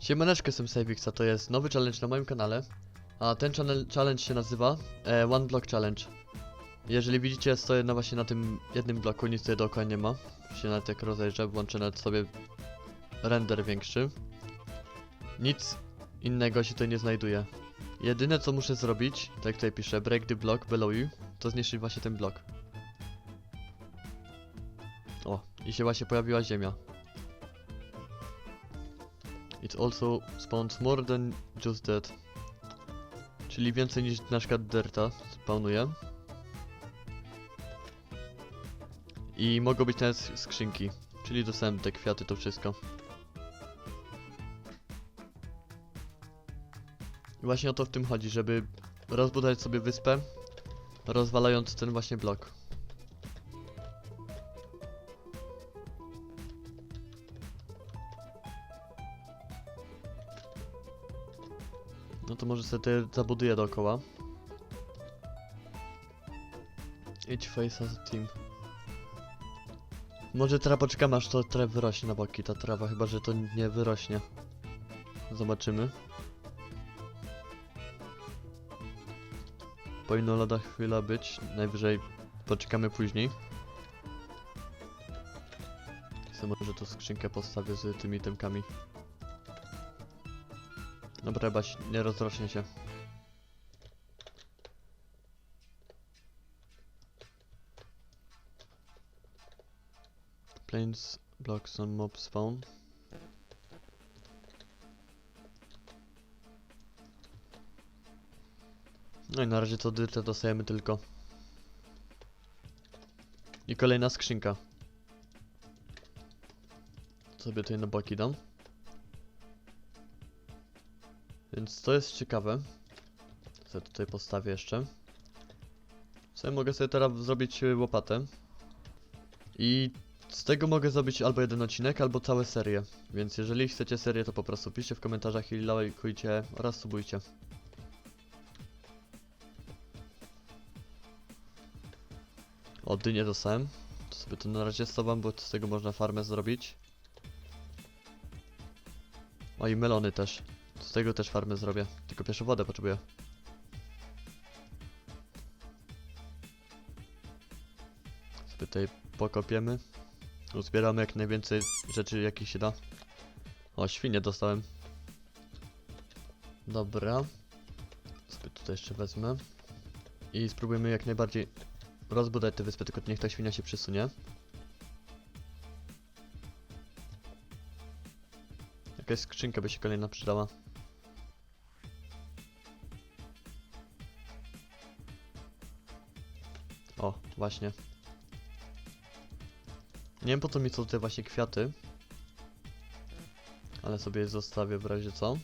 Siemaneczko, jestem Savixa, to jest nowy challenge na moim kanale. A ten challenge się nazywa e, One Block Challenge. Jeżeli widzicie, stoję na właśnie na tym jednym bloku, nic tutaj dookoła nie ma. Się nawet jak rozejrzę, włączę nawet sobie render większy. Nic innego się tutaj nie znajduje. Jedyne co muszę zrobić, tak tutaj piszę, break the block below you, to zniszczyć właśnie ten blok. O, i się właśnie pojawiła ziemia. It also spawns more than just that. Czyli więcej niż na przykład Derta spawnuje. I mogą być nawet sk- skrzynki. Czyli dostałem te kwiaty, to wszystko. I właśnie o to w tym chodzi, żeby rozbudować sobie wyspę, rozwalając ten właśnie blok. No to może sobie te zabuduję dookoła. Each face as a team. Może teraz poczekamy aż to trawa wyrośnie na boki, ta trawa, chyba że to nie wyrośnie. Zobaczymy. Powinno lada chwila być, najwyżej poczekamy później. Sobie może tu skrzynkę postawię z tymi temkami. Dobra, baś, nie rozrośnie się. Planes, blocks on mobs found. No i na razie to dyrtę dostajemy tylko. I kolejna skrzynka. Sobie tutaj na boki dam. Więc to jest ciekawe. Co tutaj postawię jeszcze. Sobie mogę sobie teraz zrobić łopatę. I z tego mogę zrobić albo jeden odcinek, albo całe serię. Więc jeżeli chcecie serię, to po prostu piszcie w komentarzach i lajkujcie oraz subujcie. O, dynię dostałem. To sobie to na razie schowam, bo z tego można farmę zrobić. O, i melony też. Z tego też farmę zrobię. Tylko pierwszą wodę potrzebuję. Sobie tutaj pokopiemy. Uzbieramy jak najwięcej rzeczy, jakich się da. O, świnie dostałem. Dobra. Sobie tutaj jeszcze wezmę. I spróbujemy jak najbardziej rozbudować tę wyspę, tylko niech ta świnia się przesunie. Jakaś skrzynka by się kolejna przydała. O, właśnie. Nie wiem po co mi są te właśnie kwiaty. Ale sobie je zostawię w razie co.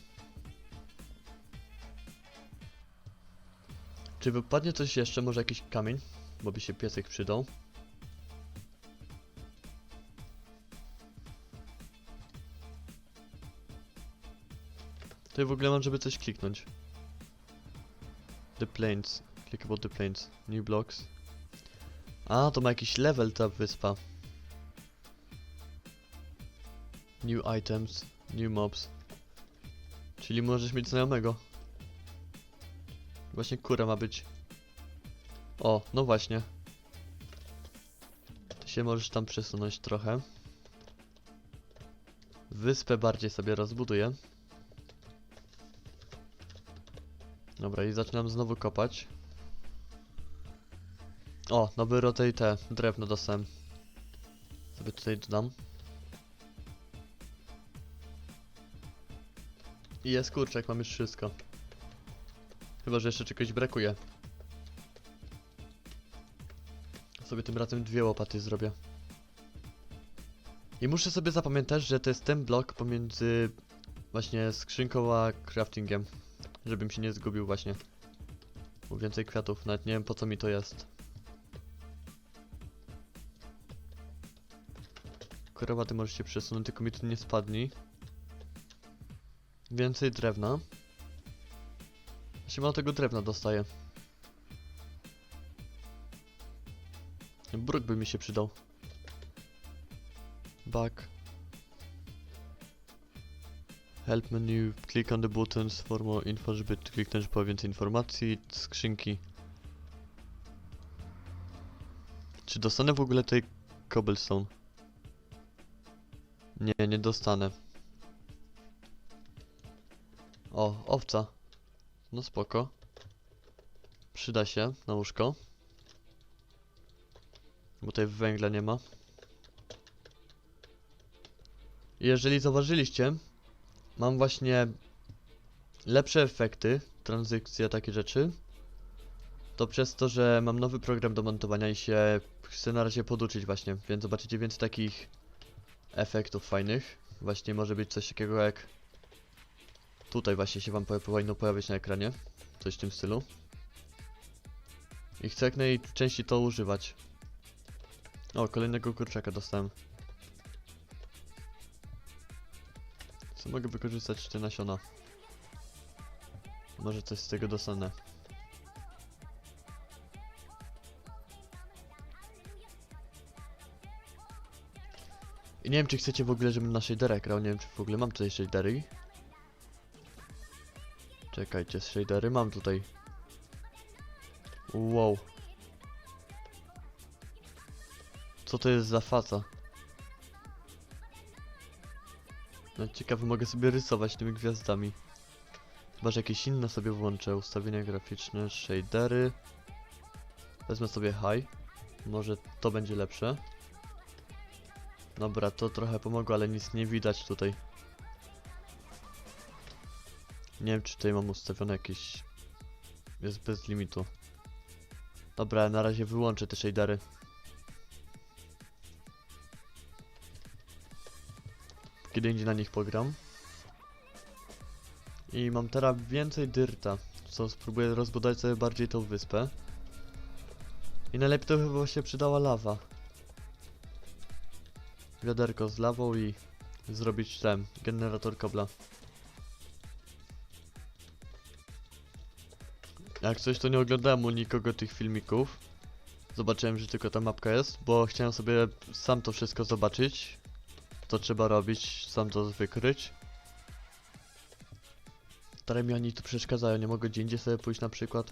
Czy wypadnie coś jeszcze? Może jakiś kamień? Bo by się piesek przydał. Tutaj w ogóle mam, żeby coś kliknąć. The planes. Click about the planes. New blocks. A, to ma jakiś level ta wyspa. New items. New mobs. Czyli możesz mieć znajomego. Właśnie kura ma być. O, no właśnie. Ty się możesz tam przesunąć trochę. Wyspę bardziej sobie rozbuduję. Dobra, i zaczynam znowu kopać. O, nowy rotaj te drewno dostałem. Sobie tutaj dodam. I jest kurczak, mam już wszystko. Chyba, że jeszcze czegoś brakuje. Sobie tym razem dwie łopaty zrobię. I muszę sobie zapamiętać, że to jest ten blok pomiędzy właśnie skrzynką a craftingiem. Żebym się nie zgubił właśnie. Bo więcej kwiatów, nawet nie wiem po co mi to jest. Krowa, się przesunąć, tylko mi tu nie spadnij. Więcej drewna. Właśnie mało tego drewna dostaję. Bruk by mi się przydał. Back. Help menu, click on the buttons for more info, żeby kliknąć po więcej informacji, skrzynki. Czy dostanę w ogóle tej cobblestone? Nie, nie dostanę. O, owca. No spoko. Przyda się na łóżko. Bo tutaj węgla nie ma. Jeżeli zauważyliście, mam właśnie lepsze efekty, tranzycje, takie rzeczy. To przez to, że mam nowy program do montowania i się chcę na razie poduczyć właśnie, więc zobaczycie więcej takich efektów fajnych. Właśnie może być coś takiego jak tutaj właśnie się wam powi- powinno pojawić na ekranie. Coś w tym stylu. I chcę jak najczęściej to używać. O, kolejnego kurczaka dostałem. Co mogę wykorzystać te nasiona? Może coś z tego dostanę. I nie wiem czy chcecie w ogóle, żebym na shaderach grał, nie wiem czy w ogóle mam tutaj shadery. Czekajcie, shadery mam tutaj. Wow. Co to jest za faca? No ciekawe, mogę sobie rysować tymi gwiazdami. Chyba, że jakieś inne sobie włączę. Ustawienia graficzne, shadery. Wezmę sobie high. Może to będzie lepsze. Dobra, to trochę pomogło, ale nic nie widać tutaj. Nie wiem, czy tutaj mam ustawione jakieś... Jest bez limitu. Dobra, na razie wyłączę te shadery. Kiedy indziej na nich pogram. I mam teraz więcej dyrta, co spróbuję rozbudować sobie bardziej tą wyspę. I najlepiej to chyba się przydała lawa. Wiaderko z lawą i zrobić ten generator kobla. Jak coś to nie oglądałem u nikogo tych filmików. Zobaczyłem, że tylko ta mapka jest, bo chciałem sobie sam to wszystko zobaczyć. To trzeba robić, sam to wykryć. Stare mi oni tu przeszkadzają, nie mogę gdzie indziej sobie pójść na przykład.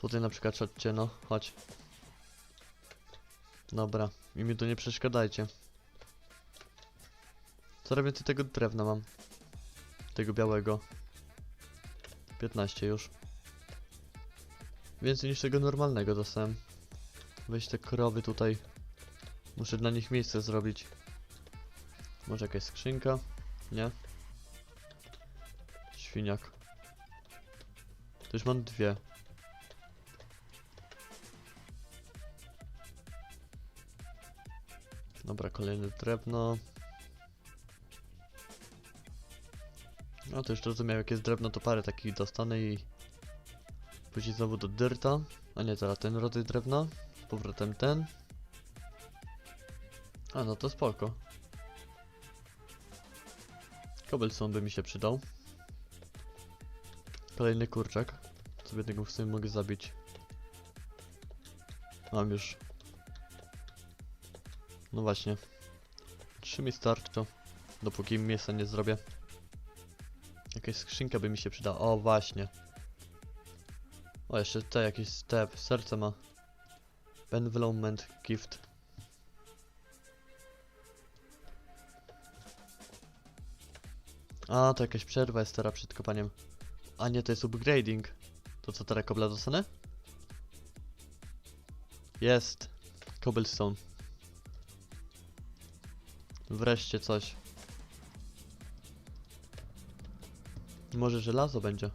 Tutaj na przykład chodźcie, no, chodź. Dobra, i mi tu nie przeszkadzajcie. Coraz więcej tego drewna mam. Tego białego. 15 już. Więcej niż tego normalnego dostałem. Weź te krowy tutaj. Muszę dla nich miejsce zrobić. Może jakaś skrzynka? Nie? Świniak. To już mam dwie. Dobra, kolejne drewno. No to już rozumiem, jak jest drewno, to parę takich dostanę i... Później znowu do dyrta. A nie, teraz ten rodzaj drewna. Z powrotem ten. A, no to spoko. Cobblestone by mi się przydał. Kolejny kurczak. Sobie tego w sumie mogę zabić. Mam już. No właśnie. Trzy mi starczą. Dopóki mięsa nie zrobię. Jakaś skrzynka by mi się przydała. O, właśnie. O, jeszcze te jakieś te serce ma. Envelopment gift. A, to jakaś przerwa jest teraz przed kopaniem. A nie, to jest upgrading. To co teraz kobla dostanę? Jest. Cobblestone. Wreszcie coś. Może żelazo będzie.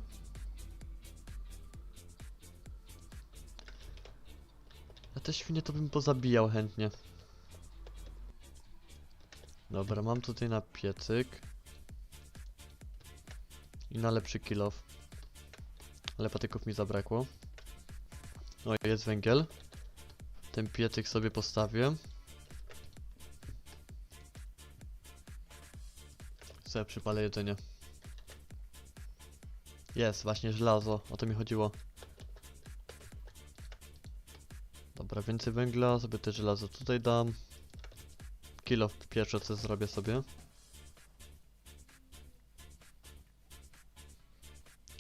Ja te świnie to bym pozabijał chętnie. Dobra, mam tutaj na piecyk. I na lepszy kill off. Ale patyków mi zabrakło. O, jest węgiel. Ten piecyk sobie postawię. Sobie przypalę jedzenie. Jest, właśnie żelazo, o to mi chodziło. Dobra, więcej węgla, sobie te żelazo tutaj dam. Kill off pierwsze co zrobię sobie.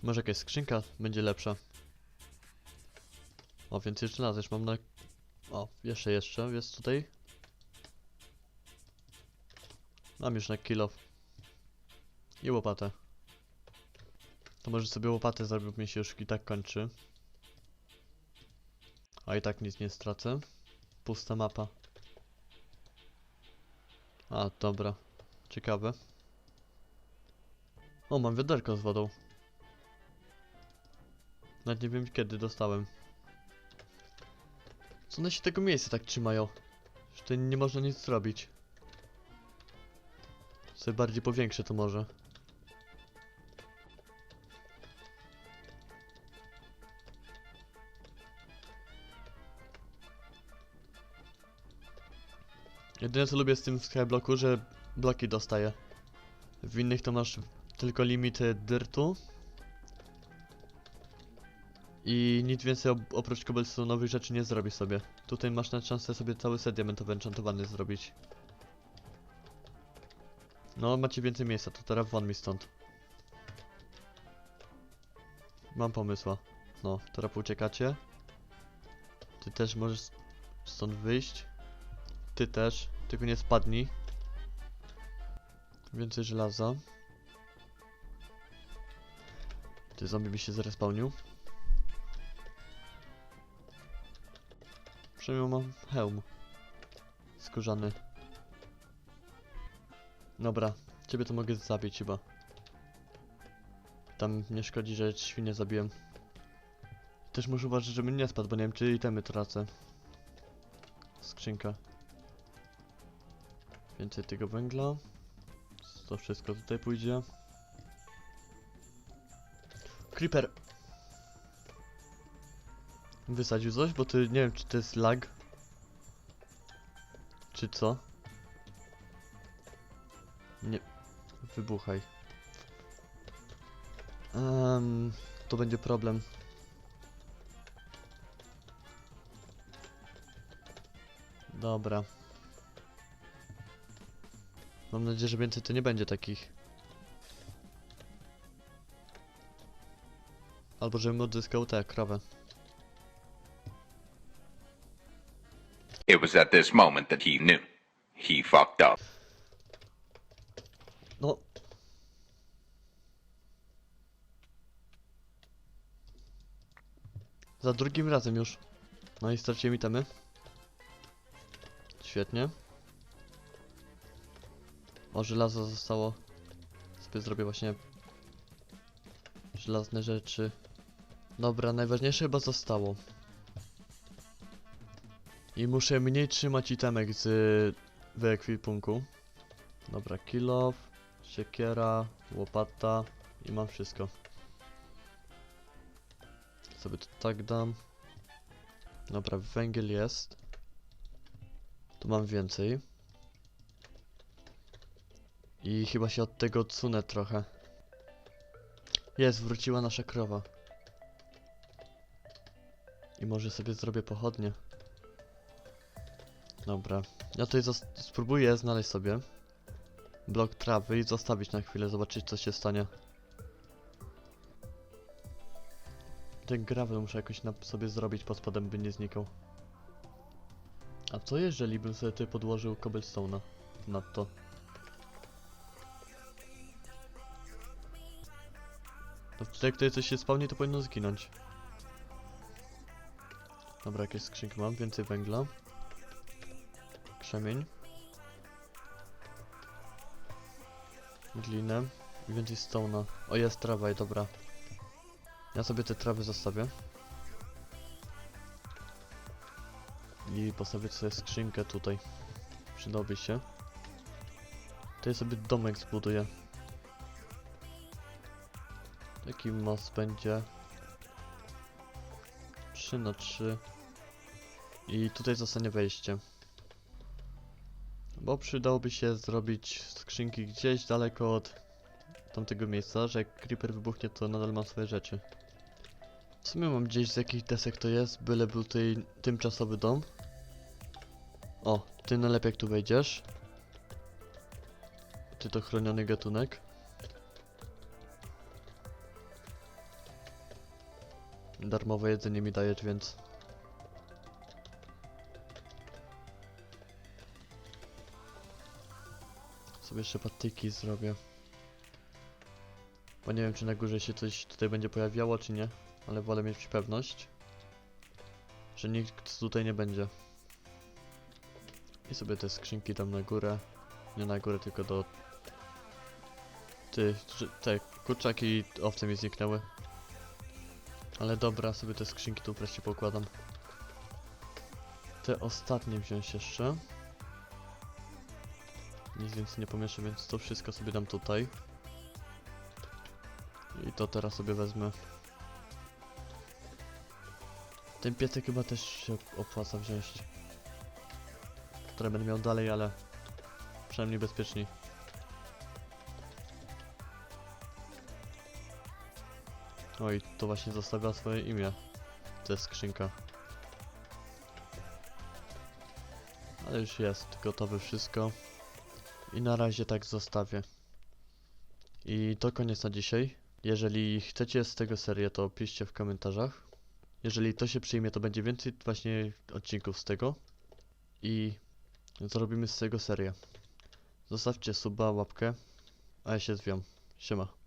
Może jakaś skrzynka będzie lepsza. O, więcej żelaza już mam na... O, jeszcze, jeszcze jest tutaj. Mam już na kilo. I łopatę. To może sobie łopatę mi się już i tak kończy. A i tak nic nie stracę. Pusta mapa. A, dobra. Ciekawe. O, mam wiaderko z wodą. Nawet nie wiem kiedy dostałem. Co one się tego miejsca tak trzymają? Że nie można nic zrobić. Sobie bardziej powiększę to może. Jedyne co lubię z tym skyblocku, że bloki dostaję. W innych to masz tylko limity dyrtu. I nic więcej op oprócz cobblestone'owych rzeczy nie zrobisz sobie. Tutaj masz na szansę sobie cały set diamentowy enchantowany zrobić. No, macie więcej miejsca, to teraz won mi stąd. Mam pomysła. No, teraz uciekacie. Ty też możesz stąd wyjść. Ty też, tylko nie spadnij. Więcej żelaza. Ty zombie mi się zrespawnił. Przynajmniej mam hełm. Skórzany. Dobra, ciebie to mogę zabić chyba. Tam nie szkodzi, że świnie zabiłem. Też muszę uważać, żebym nie spadł, bo nie wiem czy itemy tracę. Skrzynka. Więcej tego węgla. To wszystko tutaj pójdzie. Creeper. Wysadził coś, bo ty nie wiem czy to jest lag. Czy co? Nie. Wybuchaj. Um, to będzie problem. Dobra. Mam nadzieję, że więcej to nie będzie takich. Albo żebym odzyskał tę krowę. It was at this moment that he knew. He fucked up. No. Za drugim razem już. No i straciłem itemy. Świetnie. O, żelazo zostało. Sobie zrobię właśnie żelazne rzeczy. Dobra, najważniejsze chyba zostało. I muszę mniej trzymać itemek z wyekwipunku. Dobra, kill siekiera, łopata i mam wszystko. Sobie to tak dam. Dobra, węgiel jest. Tu mam więcej. I chyba się od tego odsunę trochę. Jest, wróciła nasza krowa. I może sobie zrobię pochodnie. Dobra. Ja tutaj spróbuję znaleźć sobie blok trawy i zostawić na chwilę, zobaczyć co się stanie. Ten gravel muszę jakoś na sobie zrobić pod spodem, by nie znikał. A co jeżeli bym sobie tutaj podłożył cobblestone'a nad to? No tutaj jak tutaj coś się spawni, to powinno zginąć. Dobra, jakieś skrzynki mam, więcej węgla. Krzemień. Glinę. I więcej stone'a. O, jest trawa i dobra. Ja sobie te trawy zostawię. I postawię sobie skrzynkę tutaj. Przydałby się. Tutaj sobie domek zbuduję. Taki most będzie 3 na 3 I tutaj zostanie wejście. Bo przydałoby się zrobić skrzynki gdzieś daleko od tamtego miejsca, że jak creeper wybuchnie to nadal mam swoje rzeczy. W sumie mam gdzieś z jakich desek to jest, byle był tutaj tymczasowy dom. O, ty najlepiej jak tu wejdziesz. Ty to chroniony gatunek. Darmowe jedzenie mi dajesz, więc... Sobie jeszcze patyki zrobię. Bo nie wiem, czy na górze się coś tutaj będzie pojawiało, czy nie. Ale wolę mieć pewność, że nikt tutaj nie będzie. I sobie te skrzynki dam na górę. Nie na górę, tylko do... Ty, te kurczaki owce mi zniknęły. Ale dobra, sobie te skrzynki tu wreszcie pokładam. Te ostatnie wziąć jeszcze. Nic więcej nie pomieszę, więc to wszystko sobie dam tutaj. I to teraz sobie wezmę. Ten piecek chyba też się opłaca wziąć. Które będę miał dalej, ale przynajmniej bezpieczniej. Oj, to właśnie zostawia swoje imię. To jest skrzynka. Ale już jest gotowe wszystko. I na razie tak zostawię. I to koniec na dzisiaj. Jeżeli chcecie z tego serię, to piszcie w komentarzach. Jeżeli to się przyjmie, to będzie więcej właśnie odcinków z tego. I zrobimy z tego serię. Zostawcie suba, łapkę, a ja się zwiam. Siema.